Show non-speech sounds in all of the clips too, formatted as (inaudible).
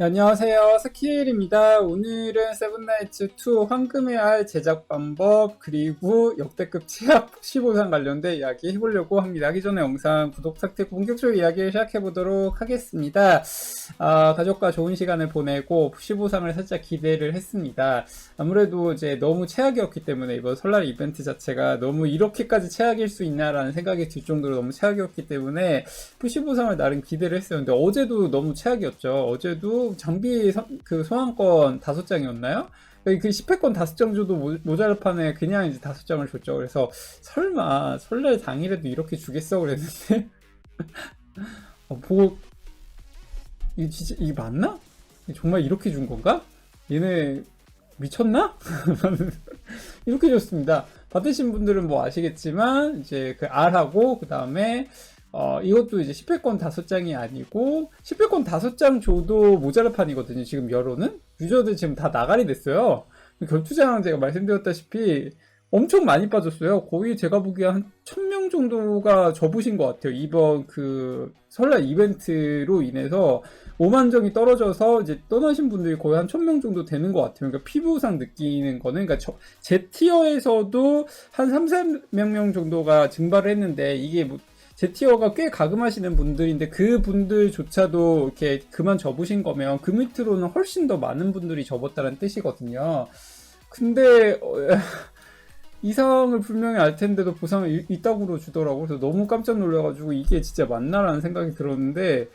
네, 안녕하세요. 스키일입니다. 오늘은 세븐나이츠2 황금의 알 제작 방법 그리고 역대급 최악 15상 관련된 이야기 해보려고 합니다. 하기 전에 영상 구독 삭제 본격적으로 이야기를 시작해보도록 하겠습니다. 아, 가족과 좋은 시간을 보내고 15상을 살짝 기대를 했습니다. 아무래도 이제 너무 최악이었기 때문에 이번 설날 이벤트 자체가 너무 이렇게까지 최악일 수 있나라는 생각이 들 정도로 너무 최악이었기 때문에 푸시보상을 나름 기대를. 근데 어제도 너무 최악이었죠. 어제도 장비 서- 그 소환권 다섯 장이었나요? 그 10회권 다섯 장 줘도 모- 모자랄 판에 그냥 이제 다섯 장을 줬죠. 그래서 설마 설날 당일에도 이렇게 주겠어 그랬는데 (laughs) 어, 보고 이게 진짜 이게 맞나? 정말 이렇게 준 건가? 얘네 미쳤나? (laughs) 이렇게 줬습니다. 받으신 분들은 뭐 아시겠지만 이제 그 R하고 그 다음에 어 이것도 이제 10회권 5장이 아니고 10회권 5장 줘도 모자랄 판이거든요. 지금 여론은 유저들 지금 다 나가리 됐어요. 결투장 제가 말씀드렸다시피 엄청 많이 빠졌어요. 거의 제가 보기에 한 1000명 정도가 접으신 것 같아요. 이번 그 설날 이벤트로 인해서 5만 정이 떨어져서 이제 떠나신 분들이 거의 한 1000명 정도 되는 것 같아요. 그러니까 피부상 느끼는 거는 그러니까 저, 제 티어에서도 한 3, 4명 정도가 증발을 했는데 이게 뭐 제 티어가 꽤 가금하시는 분들인데 그 분들조차도 이렇게 그만 접으신 거면 그 밑으로는 훨씬 더 많은 분들이 접었다는 뜻이거든요. 근데 어, (laughs) 이상을 분명히 알 텐데도 보상을 이- 이따구로 주더라고. 그래서 너무 깜짝 놀라가지고 이게 진짜 맞나라는 생각이 들었는데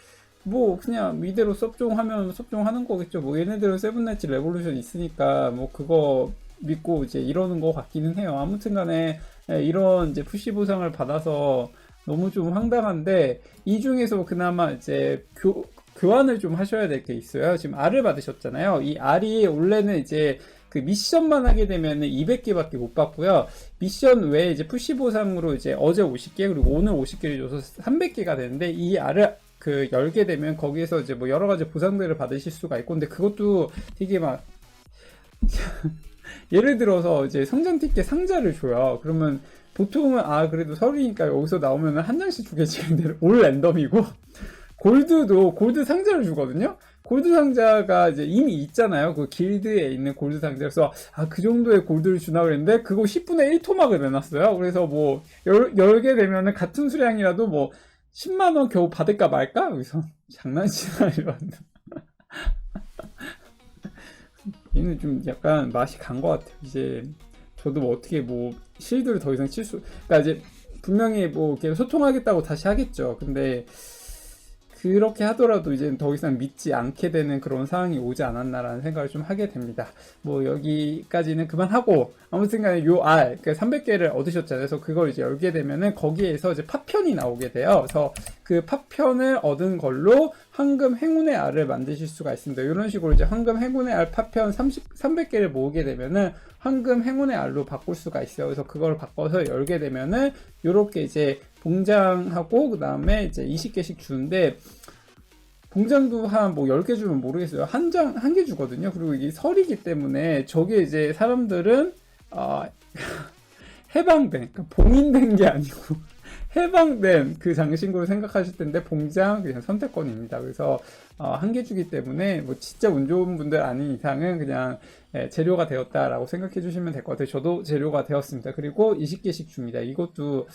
뭐 그냥 이대로 섭종하면 섭종하는 거겠죠. 뭐 얘네들은 세븐나이츠 레볼루션 있으니까 뭐 그거 믿고 이제 이러는 거 같기는 해요. 아무튼간에 예, 이런 이제 푸시 보상을 받아서 너무 좀 황당한데 이 중에서 그나마 이제 교, 교환을 좀 하셔야 될 게 있어요. 지금 R을 받으셨잖아요. 이 R이 원래는 이제 그 미션만 하게 되면은 200개밖에 못 받고요. 미션 외에 이제 푸시 보상으로 이제 어제 50개 그리고 오늘 50개를 줘서 300개가 되는데 이 R을 그 열게 되면 거기에서 이제 뭐 여러 가지 보상들을 받으실 수가 있고 근데 그것도 되게 막 예를 들어서 이제 성장 티켓 상자를 줘요. 그러면 보통은 아 그래도 설이니까 여기서 나오면 한 장씩 주겠지 근데 (laughs) 올 랜덤이고 골드도 골드 상자를 주거든요. 골드 상자가 이제 이미 있잖아요. 그 길드에 있는 골드 상자. 그래서 아 그 정도의 골드를 주나 그랬는데 그거 10분의 1 토막을 내놨어요. 그래서 뭐 열, 열게 되면은 같은 수량이라도 뭐 10만 원 겨우 받을까 말까? 그래서 (laughs) 장난치나 이러는. 얘는 좀 약간 맛이 간 것 같아요. 이제 저도 뭐 어떻게 뭐 실드를 더 이상 칠 수, 그러니까 이제 분명히 뭐 소통하겠다고 다시 하겠죠. 근데 그렇게 하더라도 이제 더 이상 믿지 않게 되는 그런 상황이 오지 않았나라는 생각을 좀 하게 됩니다. 뭐 여기까지는 그만하고 아무튼간에 요 알, 그 300개를 얻으셨잖아요. 그래서 그걸 이제 열게 되면은 거기에서 이제 파편이 나오게 돼요. 그래서 그 파편을 얻은 걸로 황금 행운의 알을 만드실 수가 있습니다. 이런 식으로 이제 황금 행운의 알 파편 30, 300개를 모으게 되면은 황금 행운의 알로 바꿀 수가 있어요. 그래서 그걸 바꿔서 열게 되면은 요렇게 이제 봉장하고 그 다음에 이제 20개씩 주는데 봉장도 한 뭐 10개 주면 모르겠어요. 한 장, 한 개 주거든요. 그리고 이게 설이기 때문에 저게 이제 사람들은, 어, (laughs) 해방된, 그러니까 봉인된 게 아니고, 해방된 그 장신구를 생각하실 텐데, 봉장 그냥 선택권입니다. 그래서, 어, 한개 주기 때문에, 뭐, 진짜 운 좋은 분들 아닌 이상은 그냥, 예, 재료가 되었다라고 생각해 주시면 될 것 같아요. 저도 재료가 되었습니다. 그리고 20개씩 줍니다. 이것도,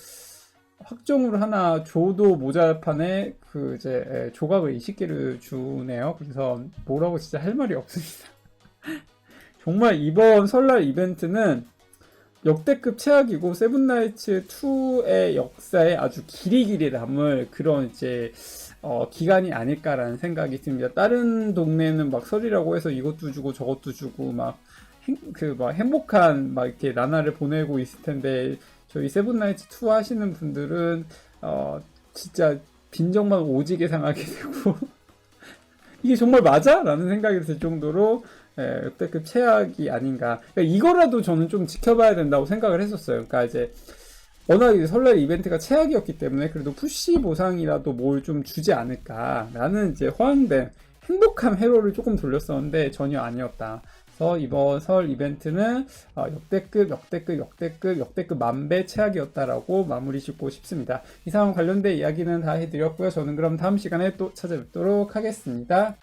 확정으로 하나 줘도 모자랄 판에 그 이제 예, 조각을 20개를 주네요. 그래서 뭐라고 진짜 할 말이 없습니다. (laughs) 정말 이번 설날 이벤트는 역대급 최악이고 세븐나이츠 2의 역사에 아주 길이길이 남을 그런 이제 어, 기간이 아닐까라는 생각이 듭니다. 다른 동네는 막 설이라고 해서 이것도 주고 저것도 주고 막 그막 행복한 막 이렇게 나날을 보내고 있을 텐데 저희 세븐나이츠 2 하시는 분들은 어 진짜 빈정만 오지게 (laughs) 상하게 되고 이게 정말 맞아? 라는 생각이 들 정도로 예, 역대급 최악이 아닌가 그러니까 이거라도 저는 좀 지켜봐야 된다고 생각을 했었어요 그러니까 이제 워낙 설날 이벤트가 최악이었기 때문에 그래도 푸시 보상이라도 뭘 좀 주지 않을까 라는 이제 호황된 행복한 회로를 조금 돌렸었는데 전혀 아니었다 그래서 이번 설 이벤트는 어, 역대급, 역대급, 역대급, 역대급 만배 최악이었다라고 마무리 짓고 싶습니다. 이 상황 관련된 이야기는 다 해드렸고요. 저는 그럼 다음 시간에 또 찾아뵙도록 하겠습니다.